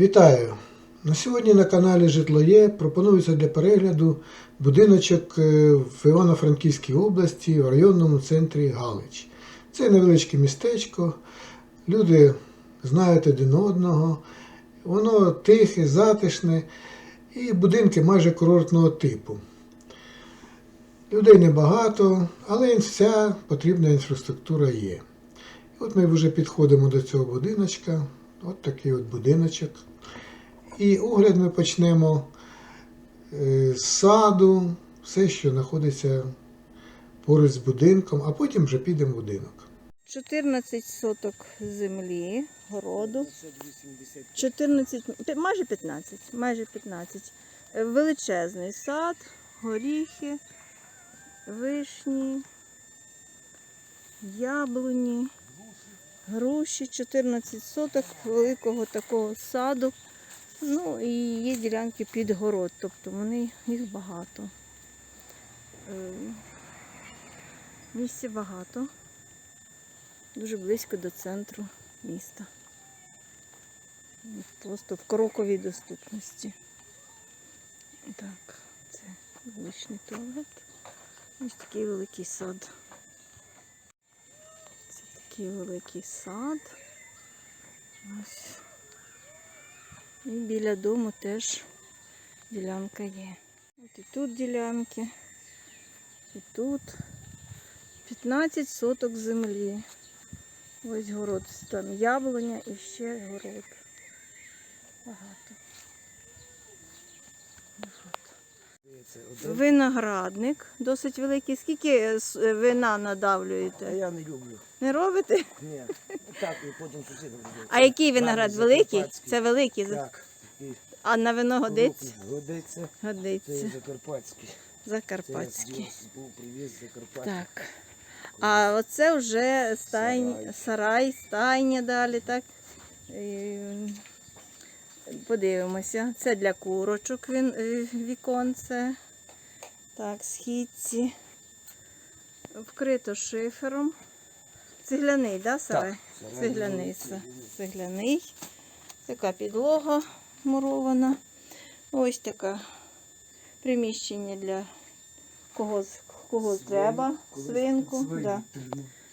Вітаю! На сьогодні на каналі Житло Є пропонується для перегляду будиночок е, в Івано-Франківській області в районному центрі Галич. Це невеличке містечко. Люди знають один одного. Воно тихе, затишне і будинки майже курортного типу. Людей небагато, але вся потрібна інфраструктура є. От ми вже підходимо до цього будиночка. От такий от будиночок. І огляд ми почнемо е, з саду, все, що знаходиться поруч з будинком, а потім вже підемо в будинок. 14 соток землі, городу. 14, майже 15, майже 15. Е, Величезний сад, горіхи, вишні, яблуні, груші, 14 соток великого такого саду. Ну і є ділянки під город, тобто вони їх багато. Е, Місця багато. Дуже близько до центру міста. Просто в кроковій доступності. Так, це вуличний туалет. Ось такий великий сад. Це такий великий сад. Ось. І біля дому теж ділянка є. От і тут ділянки, і тут 15 соток землі. Ось город, там яблуня і ще город. Багато. Багато. Виноградник досить великий. Скільки е, е, вина А надавлюєте? я не люблю. Не робите? Ні. Так, і потім сусідам. А який виноград великий? Це великий. Так. А на вино годиться? крупний. Годиться. Це Годиться. закарпатський. Це Закарпатський. я був привіз закарпатський. Так. А оце вже стайня, Сарай. сарай, стайня далі, так? Подивимося. Це для курочок він, е, віконце. Так, східці. Вкрито шифером. Цегляний, да, сарай Цегляний. цегляний. Така підлога мурована. Ось таке приміщення для кого, з- кого треба. Свинку. свині Да.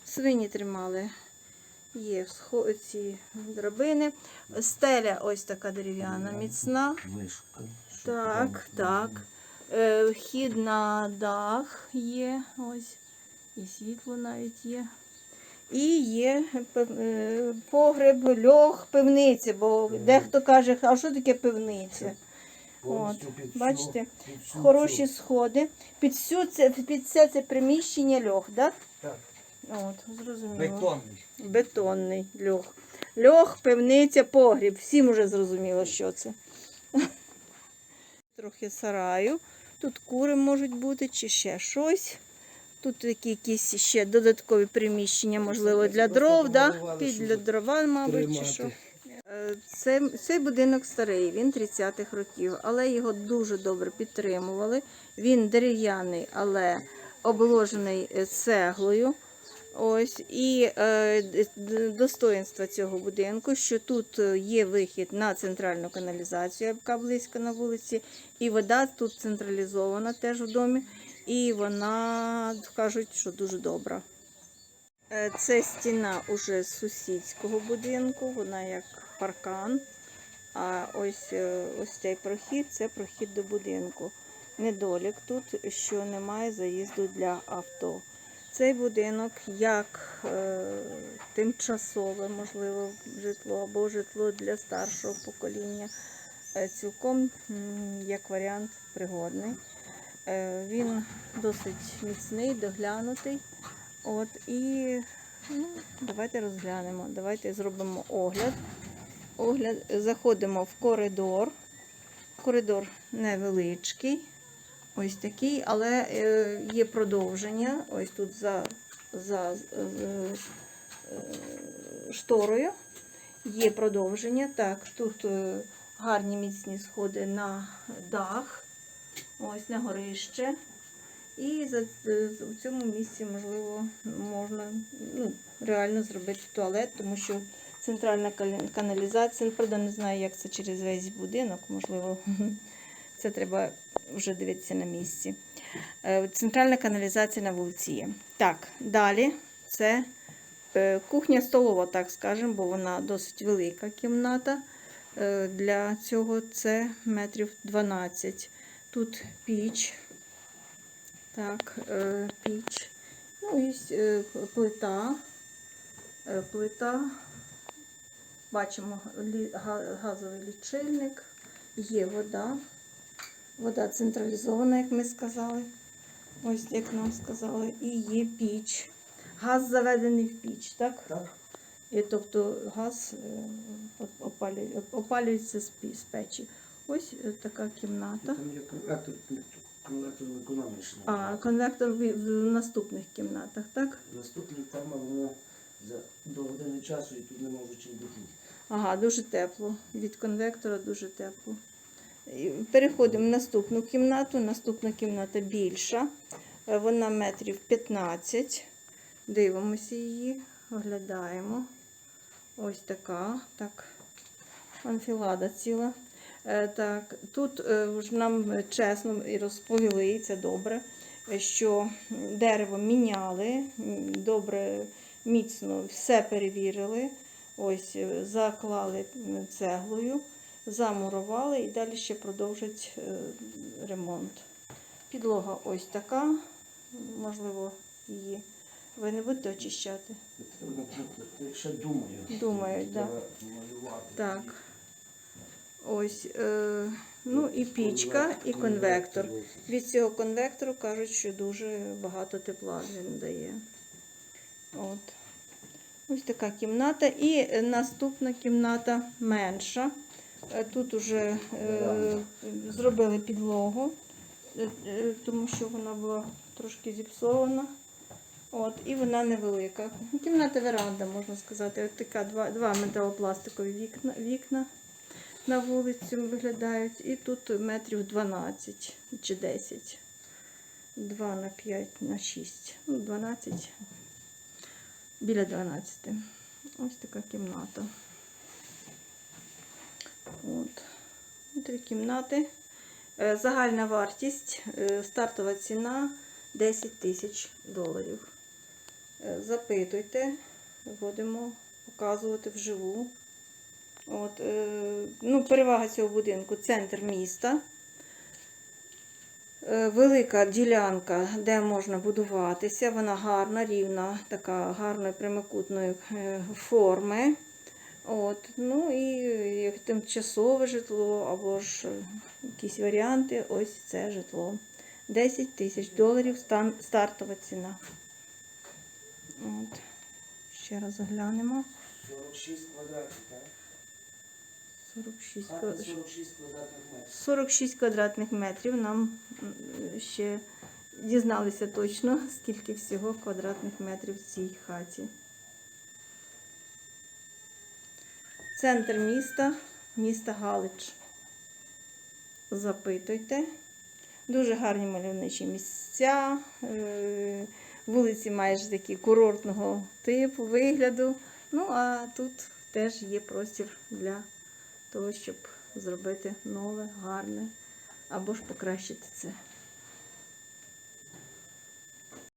Свині тримали. Є ці драбини. Стеля ось така дерев'яна, міцна. Так, так. Е, Вхід на дах є. Ось. І світло навіть є. І є е, погреб, льох, пивниця, бо дехто каже, а що таке пивниця? От, бачите, Хороші сходи. Під, всю це, під все це приміщення льох, так? Так. От, зрозуміло. Бетонний. Бетонний льох. Льох, пивниця, погріб. Всім вже зрозуміло, що це. Трохи сараю. Тут кури можуть бути чи ще щось. Тут якісь ще додаткові приміщення, можливо, для дров, да? під для дрова, мабуть, чи що. Е, Це, цей будинок старий, він 30-х років, але його дуже добре підтримували. Він дерев'яний, але обложений е, цеглою. Ось і е, д- д- цього будинку, що тут е, є вихід на центральну каналізацію, яка близько на вулиці, і вода тут централізована теж в домі, і вона кажуть, що дуже добра. Е, Це стіна уже з сусідського будинку, вона як паркан. А ось, е, ось цей прохід це прохід до будинку. Недолік тут, що немає заїзду для авто. Цей будинок як е, тимчасове, можливо, житло або житло для старшого покоління, е, цілком як варіант пригодний. Е, він досить міцний, доглянутий. От, і ну, давайте розглянемо, давайте зробимо огляд. Огляд. Заходимо в коридор. Коридор невеличкий. Ось такий, але е, є продовження. Ось тут за, за е, шторою є продовження. Так, тут е, гарні міцні сходи на дах, ось на горище. І за, в цьому місці, можливо, можна ну, реально зробити туалет, тому що центральна каналізація. Правда, не знаю, як це через весь будинок, можливо, це треба вже дивитися на місці. Е, Центральна каналізація на вулиці є. Так, далі це е, кухня столова, так скажемо, бо вона досить велика кімната. Е, Для цього це метрів 12. Тут піч. Так, піч. Ну і плита. Плита. Бачимо газовий лічильник. Є вода. Вода централізована, як ми сказали. Ось як нам сказали. І є піч. Газ заведений в піч, так? Так. І, тобто газ е, опалює- опалюється з печі. Ось е, така кімната. Там є конвектор, конвектор економічний. А конвектор в, в наступних кімнатах, так? Наступний там воно за до години часу і тут не можу чим дихнути. Ага, дуже тепло. Від конвектора дуже тепло. Переходимо в наступну кімнату. Наступна кімната більша. Е, Вона метрів 15. Дивимося її, оглядаємо. Ось така. Так, анфілада ціла. Е, Так, тут е, ж нам чесно і розповіли, це добре, що дерево міняли, добре, міцно все перевірили. Ось е, заклали цеглою, замурували і далі ще продовжать е, ремонт. Підлога ось така, можливо, її ви не будете очищати. Ще думаю. Думають, да. Так. Ось, е, ну і пічка, і конвектор. Від цього конвектору кажуть, що дуже багато тепла він дає. От. Ось така кімната. І наступна кімната менша. Е, Тут вже е, зробили підлогу, е, тому що вона була трошки зіпсована. От, і вона невелика. Кімната веранда, можна сказати. Ось така два, два металопластикові вікна, вікна на вулицю виглядають. І тут метрів 12 чи 10. 2 на 5 на 6. Ну, 12. Біля 12. Ось така кімната. От. Три кімнати. Е, Загальна вартість, е, стартова ціна 10 тисяч доларів. Е, Запитуйте, будемо показувати вживу. От, ну, перевага цього будинку центр міста. Велика ділянка, де можна будуватися. Вона гарна, рівна, така гарної прямокутної форми. От, ну і як тимчасове житло або ж е, якісь варіанти, ось це житло. 10 тисяч доларів стан, стартова ціна. От. Ще раз оглянемо. 46 квадратів, так? 46, Хата 46 квадратних метрів. 46 квадратних метрів. Нам ще дізналися точно, скільки всього квадратних метрів в цій хаті. Центр міста, міста Галич. Запитуйте. Дуже гарні мальовничі місця. е, Вулиці майже такі курортного типу, вигляду. Ну, а тут теж є простір для того, щоб зробити нове, гарне або ж покращити це